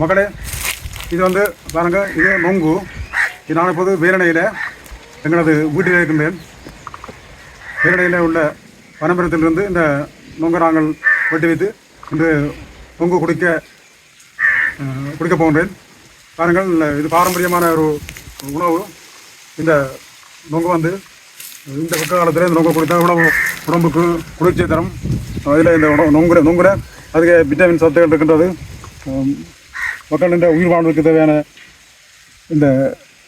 மக்களே இது வந்து பாருங்க இது நொங்கு. இது நான் இப்போது வீரணையில் எங்களது வீட்டில் இருக்கின்றேன். வீரணையில் உள்ள பரம்பரத்திலிருந்து இந்த நொங்கை நாங்கள் வெட்டி வைத்து இன்று நொங்கு குடிக்க குடிக்கப் குடிக்க போகின்றேன். பாருங்கள் இது பாரம்பரியமான ஒரு உணவு. இந்த நொங்கு வந்து இந்த பக்க காலத்தில் இந்த நொங்கு குடித்தா உணவு உடம்புக்கு குளிர்ச்சி தரும். அதில் இந்த உணவு நொங்குற நொங்குற அதுக்கு விட்டமின் சத்துகள் இருக்கின்றது. மக்களின் உயிர் வாழ்வதற்கு தேவையான இந்த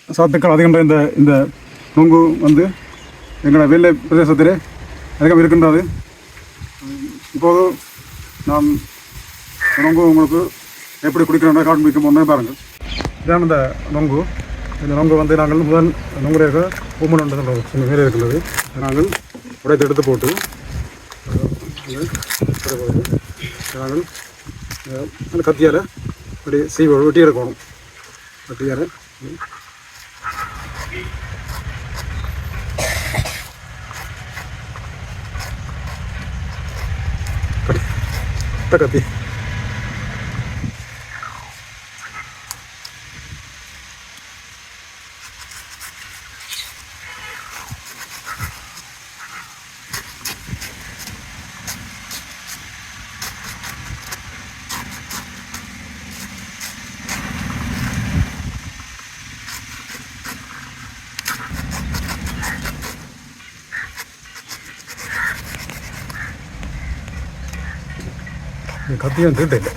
சத்துக்கள் அதிகம் இந்த இந்த நொங்கு வந்து எங்களோட வெள்ளை பிரதேசத்திலே அதிகம் இருக்கின்றது. இப்போது நாம் நொங்கு உங்களுக்கு எப்படி குடிக்கிறோம் காண்பிக்க முன்னே பாருங்கள். இதான் இந்த நொங்கு. இந்த நொங்கு வந்து நாங்கள் முதல் நொங்குறையாக பூமன் சின்ன வேலை இருக்கிறது நாங்கள் உடைத்து எடுத்து போட்டு நாங்கள் கத்தியால் அப்படி சீவ வெட்டி எடுக்கணும் கத்தியால் கத்தியும் தீட்டில்லை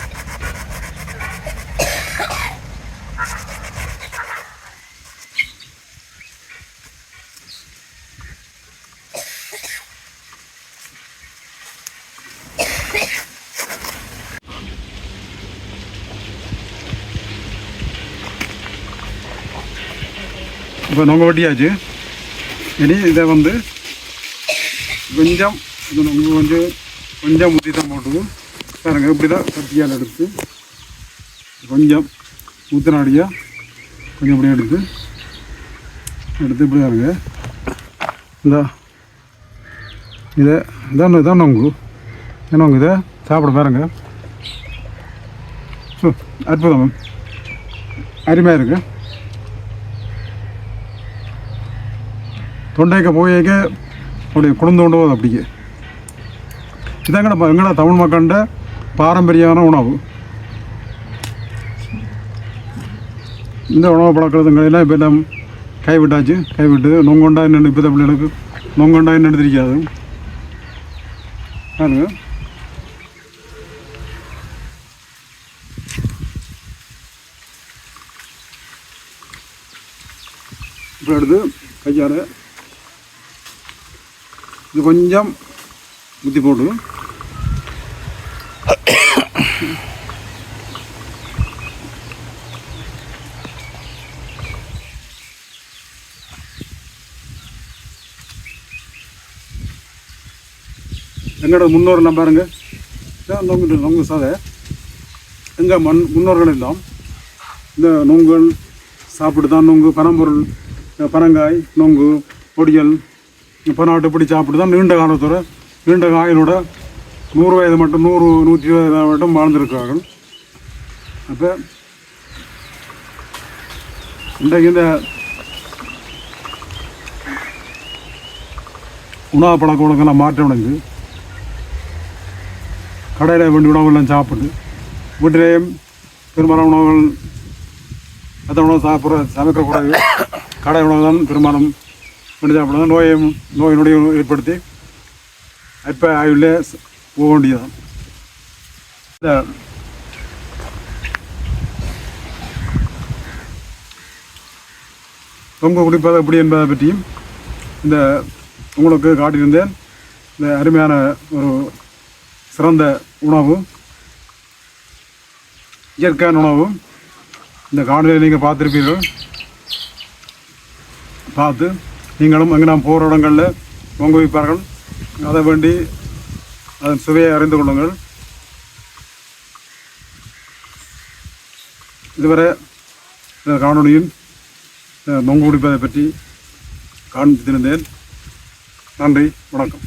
இப்போ நொங்க வட்டியாச்சு இனி இதை வந்து கொஞ்சம் இது நொங்கு கொஞ்சம் கொஞ்சம் முத்தி தான் போட்டுக்கும் பாருங்கள் இப்படி தான் கத்தியால் எடுத்து கொஞ்சம் ஊத்தினாடியாக கொஞ்சம் இப்படி எடுத்து எடுத்து இப்படி பாருங்க இந்த இதை இதான் இதான் என்ன ஏன்னா இதை? சாப்பிட பாருங்க. ஸோ அற்புதம். அருமையாக இருக்கு. தொண்டைக்க போயேக்க அப்படி குழந்து கொண்டு போகுது அப்படிக்கு இதாங்கடா எங்கடா தமிழ் மக்கள்கிட்ட பாரம்பரியமான உணவு. இந்த உணவு பழக்கிறதுங்களெல்லாம் இப்போ எல்லாம் கைவிட்டாச்சு. கைவிட்டு நொங்கொண்டா என்னென்னு இப்போ பிள்ளைகளுக்கு நொங்கொண்டா என்னென்னு தெரியாது. பாருங்க. இப்போ எடுத்து கையாறு இது கொஞ்சம் ஊற்றி போட்டு எங்களோட முன்னோர்கள் பாருங்க. இதான் நொங்கு நொங்கு சாதை. எங்கள் மண் முன்னோர்கள் எல்லாம் இந்த நொங்கல் சாப்பிட்டு தான் நொங்கு பனம்பொருள் பனங்காய் நொங்கு பொடியல் பனாட்டு இப்படி சாப்பிட்டு தான் நீண்ட காலத்தோட நீண்ட காயிலோட நூறு வயது மட்டும் நூறு நூற்றி இருபது மட்டும் வாழ்ந்திருக்கிறார்கள். அப்போ இன்றைக்கு இந்த உணவு பழக்க வழக்கெல்லாம் மாற்றம் அடைஞ்சு கடையில் வேண்டிய உணவுகள்லாம் சாப்பிட்டு வீட்டிலேயும் பெரும்பாலும் உணவுகள் மற்ற உணவு சாப்பிட்ற சமைக்கக்கூடாது. கடை உணவு தான் பெரும்பாலும் வேண்டி சாப்பிடுறது நோயை நோய் நொடியை ஏற்படுத்தி அப்போ ஆயுளே போக வேண்டியதான் இந்த தொங்கு குடிப்பது எப்படி என்பதை பற்றியும் இந்த உங்களுக்கு காட்டியிருந்தேன் இந்த அருமையான ஒரு சிறந்த உணவு இயற்கையான உணவு இந்த காணொலியை நீங்கள் பார்த்துருப்பீர்கள் பார்த்து நீங்களும் அங்கே நான் போகிற இடங்களில் பொங்க வைப்பார்கள் அதை வேண்டி அதன் சுவையை அறிந்து கொள்ளுங்கள். இதுவரை இந்த காணொலியில் நொங்கு குடிப்பதை பற்றி காண்பித்திருந்தேன். நன்றி வணக்கம்.